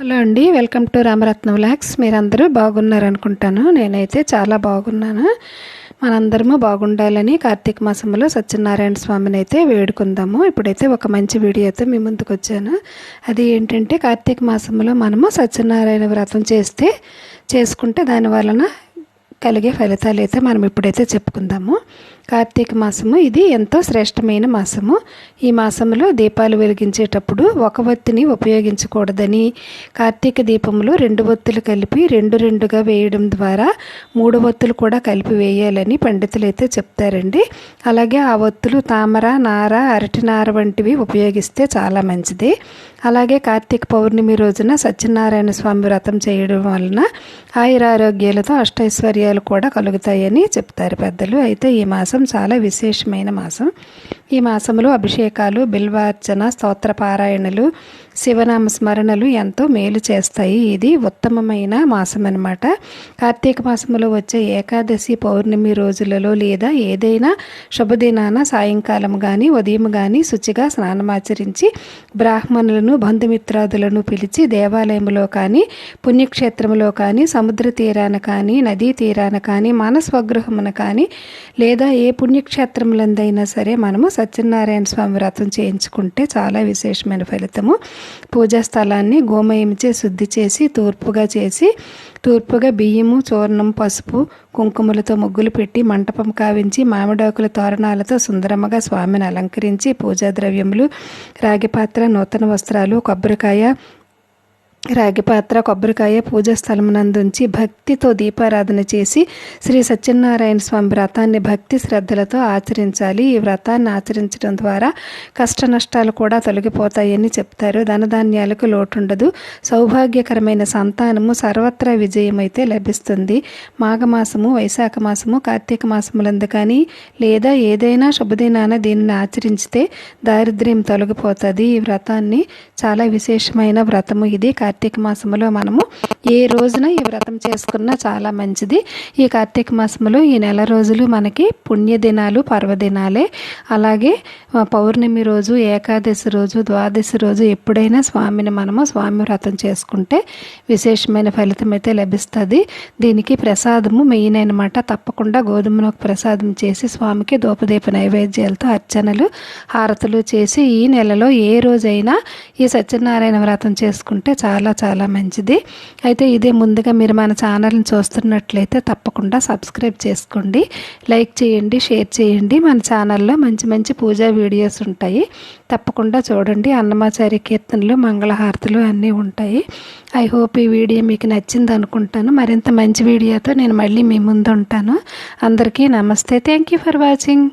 Hello అండి welcome to Ramaratnam vlogs మీరందరూ బాగున్నారనుకుంటాను. నేనైతే చాలా బాగున్నాను. మనందరము బాగుండాలని కార్తీక మాసంలో సత్యనారాయణ స్వామిని అయితే వేడుకుందాము. ఇప్పుడైతే ఒక మంచి వీడియోతో మీ ముందుకు వచ్చాను అది ఏంటంటే కార్తీక మాసంలో మనము సత్యనారాయణ వ్రతం చేస్తే చేసుకుంటే దాని వలన కలిగే ఫలితాలు అయితే మనం ఇప్పుడైతే చెప్పుకుందాము. కార్తీక మాసము ఇది ఎంతో శ్రేష్టమైన మాసము. ఈ మాసంలో దీపాలు వెలిగించేటప్పుడు ఒక ఒత్తిని ఉపయోగించకూడదని కార్తీక దీపంలో రెండు ఒత్తులు కలిపి రెండు రెండుగా వేయడం ద్వారా మూడు ఒత్తులు కూడా కలిపి వేయాలని పండితులు అయితే చెప్తారండి. అలాగే ఆ ఒత్తులు తామర నార అరటి నార వంటివి ఉపయోగిస్తే చాలా మంచిది. అలాగే కార్తీక పౌర్ణమి రోజున సత్యనారాయణ స్వామి వ్రతం చేయడం వలన ఆయురారోగ్యాలతో అష్టైశ్వర్యాలు కూడా కలుగుతాయని చెప్తారు పెద్దలు. అయితే ఈ మాసం చాలా విశేషమైన మాసం. ఈ మాసంలో అభిషేకాలు బిల్వార్చన స్తోత్ర పారాయణలు శివనామ స్మరణలు ఎంతో మేలు చేస్తాయి. ఇది ఉత్తమమైన మాసం అనమాట కార్తీక మాసంలో వచ్చే ఏకాదశి పౌర్ణమి రోజులలో లేదా ఏదైనా శుభదినాన సాయంకాలం కానీ ఉదయం కానీ శుచిగా స్నానమాచరించి బ్రాహ్మణులను బంధుమిత్రాదులను పిలిచి దేవాలయంలో కానీ పుణ్యక్షేత్రంలో కానీ సముద్ర తీరాన కానీ నదీ తీరాన కానీ మన స్వగృహమున కానీ లేదా ఏ పుణ్యక్షేత్రములందైనా సరే మనము సత్యనారాయణ స్వామి వ్రతం చేయించుకుంటే చాలా విశేషమైన ఫలితము. పూజా స్థలాన్ని గోమయంచే శుద్ధి చేసి తూర్పుగా చేసి తూర్పుగా బియ్యము చూర్ణం పసుపు కుంకుమలతో ముగ్గులు పెట్టి మంటపం కావించి మామిడాకుల తోరణాలతో సుందరముగా స్వామిని అలంకరించి పూజా ద్రవ్యములు రాగి పాత్ర నూతన వస్త్రాలు కొబ్బరికాయ రాగి పాత్ర కొబ్బరికాయ పూజా స్థలమునందుంచి భక్తితో దీపారాధన చేసి శ్రీ సత్యనారాయణ స్వామి వ్రతాన్ని భక్తి శ్రద్ధలతో ఆచరించాలి. ఈ వ్రతాన్ని ఆచరించడం ద్వారా కష్ట నష్టాలు కూడా తొలగిపోతాయని చెప్తారు. ధనధాన్యాలకు లోటుండదు. సౌభాగ్యకరమైన సంతానము సర్వత్రా విజయమైతే లభిస్తుంది. మాఘమాసము వైశాఖ మాసము కార్తీక మాసములందు కానీ లేదా ఏదైనా శుభదినాన దీనిని ఆచరించితే దారిద్ర్యం తొలగిపోతుంది. ఈ వ్రతాన్ని చాలా విశేషమైన వ్రతము ఇది. కార్తీక మాసంలో మనము ఏ రోజున ఈ వ్రతం చేసుకున్నా చాలా మంచిది. ఈ కార్తీక మాసంలో ఈ నెల రోజులు మనకి పుణ్యదినాలు పర్వదినాలే. అలాగే పౌర్ణమి రోజు ఏకాదశి రోజు ద్వాదశి రోజు ఎప్పుడైనా స్వామిని మనము స్వామి వ్రతం చేసుకుంటే విశేషమైన ఫలితం అయితే లభిస్తుంది. దీనికి ప్రసాదము మెయిన్ అనమాట తప్పకుండా గోధుమను ప్రసాదం చేసి స్వామికి దూపదీప నైవేద్యాలతో అర్చనలు హారతులు చేసి ఈ నెలలో ఏ రోజైనా ఈ సత్యనారాయణ వ్రతం చేసుకుంటే చాలా చాలా చాలా మంచిది. అయితే ఇదే ముందుగా మీరు మన ఛానల్ని చూస్తున్నట్లయితే తప్పకుండా సబ్స్క్రైబ్ చేసుకోండి. లైక్ చేయండి షేర్ చేయండి. మన ఛానల్లో మంచి మంచి పూజా వీడియోస్ ఉంటాయి. తప్పకుండా చూడండి. అన్నమాచారి కీర్తనలు మంగళహారతులు అన్నీ ఉంటాయి. ఐ హోప్ ఈ వీడియో మీకు నచ్చింది అనుకుంటాను. మరింత మంచి వీడియోతో నేను మళ్ళీ మీ ముందు ఉంటాను. అందరికీ నమస్తే. Thank you for watching.